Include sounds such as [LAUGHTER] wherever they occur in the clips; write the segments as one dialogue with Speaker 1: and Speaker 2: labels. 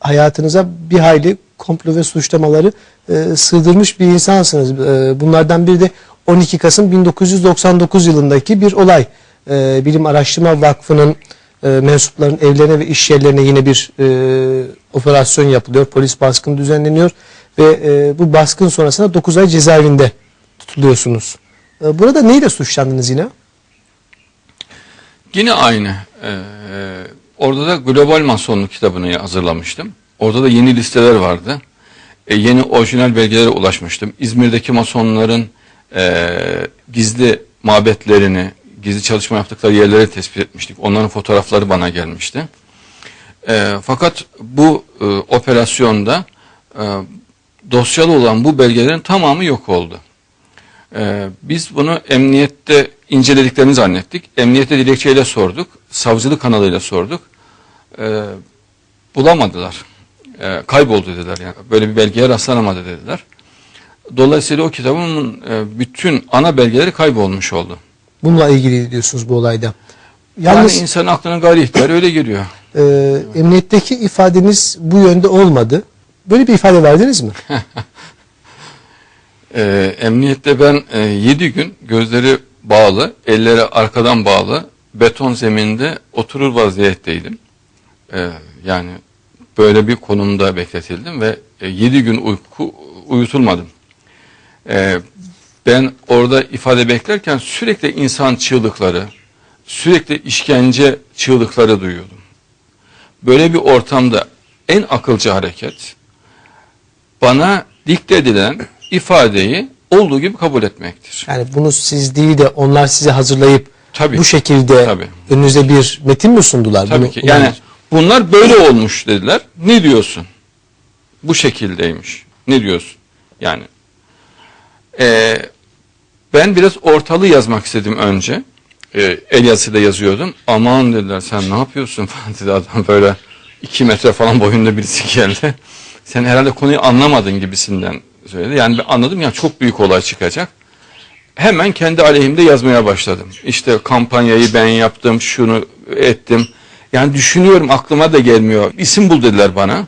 Speaker 1: hayatınıza bir hayli komplo ve suçlamaları e, sığdırmış bir insansınız. E, bunlardan biri de 12 Kasım 1999 yılındaki bir olay. E, Bilim Araştırma Vakfı'nın e, mensupların evlerine ve iş yerlerine yine bir e, operasyon yapılıyor. Polis baskını düzenleniyor ve e, bu baskın sonrasında 9 ay cezaevinde tutuluyorsunuz. E, burada neyle suçlandınız yine?
Speaker 2: Yine aynı. Ee, orada da Global Masonluk kitabını hazırlamıştım. Orada da yeni listeler vardı. E, yeni orijinal belgelere ulaşmıştım. İzmir'deki masonların e, gizli mabetlerini, gizli çalışma yaptıkları yerleri tespit etmiştik. Onların fotoğrafları bana gelmişti. E, fakat bu e, operasyonda e, dosyalı olan bu belgelerin tamamı yok oldu. Ee, biz bunu emniyette incelediklerini zannettik. Emniyette dilekçeyle sorduk. Savcılık kanalıyla sorduk. Ee, bulamadılar. Ee, kayboldu dediler. Yani böyle bir belgeye rastlanamadı dediler. Dolayısıyla o kitabın e, bütün ana belgeleri kaybolmuş oldu.
Speaker 1: Bununla ilgili diyorsunuz bu olayda.
Speaker 2: Yalnız, yani insanın aklına gayri ihtiyar öyle geliyor.
Speaker 1: e, emniyetteki ifadeniz bu yönde olmadı. Böyle bir ifade verdiniz mi?
Speaker 2: Ee, [LAUGHS] emniyette ben e, 7 gün gözleri bağlı, elleri arkadan bağlı, beton zeminde oturur vaziyetteydim. Ee, yani böyle bir konumda bekletildim ve e, 7 gün uyku uyutulmadım. Ee, ben orada ifade beklerken sürekli insan çığlıkları, sürekli işkence çığlıkları duyuyordum. Böyle bir ortamda en akılcı hareket bana dikte edilen ifadeyi olduğu gibi kabul etmektir.
Speaker 1: Yani bunu siz değil de onlar size hazırlayıp
Speaker 2: Tabii.
Speaker 1: bu şekilde
Speaker 2: Tabii.
Speaker 1: önünüze bir metin mi sundular?
Speaker 2: Tabii
Speaker 1: Bunu-
Speaker 2: ki. Yani bunlar böyle olmuş dediler. Ne diyorsun? Bu şekildeymiş. Ne diyorsun? Yani eee, ben biraz ortalığı yazmak istedim önce. Eee, el yazısıyla yazıyordum. Aman dediler sen ne yapıyorsun [LAUGHS] falan dedi adam böyle iki metre falan boyunda birisi geldi. [LAUGHS] Sen herhalde konuyu anlamadın gibisinden söyledi. Yani ben anladım ya çok büyük olay çıkacak. Hemen kendi aleyhimde yazmaya başladım. İşte kampanyayı ben yaptım, şunu ettim. Yani düşünüyorum aklıma da gelmiyor. İsim bul dediler bana.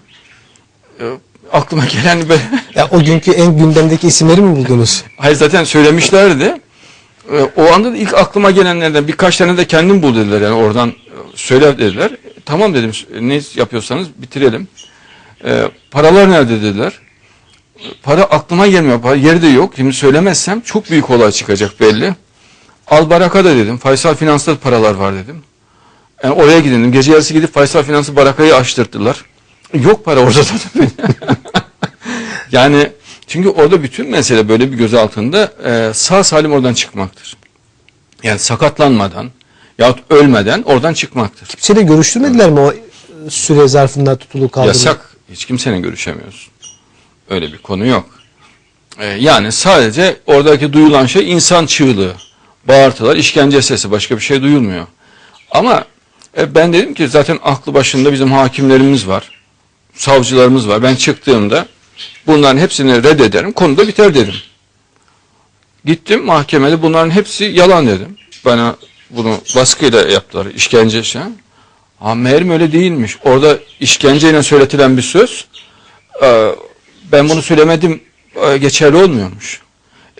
Speaker 2: Ee, aklıma [LAUGHS] gelen böyle...
Speaker 1: Ya o günkü en gündemdeki isimleri mi buldunuz?
Speaker 2: Hayır zaten söylemişlerdi. Ee, o anda da ilk aklıma gelenlerden birkaç tane de kendim bul dediler. Yani oradan e, söyle dediler. Tamam dedim ne yapıyorsanız bitirelim. Ee, paralar nerede dediler. Para aklıma gelmiyor. Para yeri de yok. Şimdi söylemezsem çok büyük olay çıkacak belli. Al Baraka'da dedim. Faysal Finans'ta paralar var dedim. Yani oraya gidin dedim. Gece yarısı gidip Faysal Finans'ı Baraka'yı açtırttılar. Yok para orada dedim. [LAUGHS] yani çünkü orada bütün mesele böyle bir göz altında e, sağ salim oradan çıkmaktır. Yani sakatlanmadan yahut ölmeden oradan çıkmaktır.
Speaker 1: Kimseyle görüştürmediler mi o süre zarfında tutulu kaldığını?
Speaker 2: Yasak. Hiç kimsenin görüşemiyorsun. Öyle bir konu yok. Ee, yani sadece oradaki duyulan şey insan çığlığı, bağırtılar, işkence sesi başka bir şey duyulmuyor. Ama e, ben dedim ki zaten aklı başında bizim hakimlerimiz var, savcılarımız var. Ben çıktığımda bunların hepsini reddederim, konu da biter dedim. Gittim mahkemede bunların hepsi yalan dedim. Bana bunu baskıyla yaptılar, işkence şey. Ha meğerim öyle değilmiş. Orada işkenceyle söyletilen bir söz e, ben bunu söylemedim e, geçerli olmuyormuş.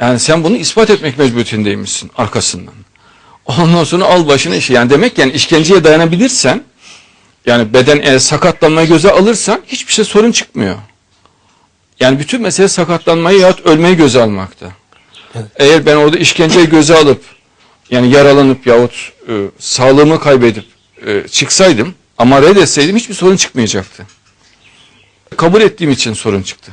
Speaker 2: Yani sen bunu ispat etmek mecburiyetindeymişsin arkasından. Ondan sonra al başına işi. Yani demek yani işkenceye dayanabilirsen yani beden eğer sakatlanmayı göze alırsan hiçbir şey sorun çıkmıyor. Yani bütün mesele sakatlanmayı yahut ölmeyi göze almakta.
Speaker 1: Evet.
Speaker 2: Eğer ben orada işkenceyi göze alıp yani yaralanıp yahut e, sağlığımı kaybedip e, çıksaydım ama reddetseydim hiçbir sorun çıkmayacaktı. Kabul ettiğim için sorun çıktı.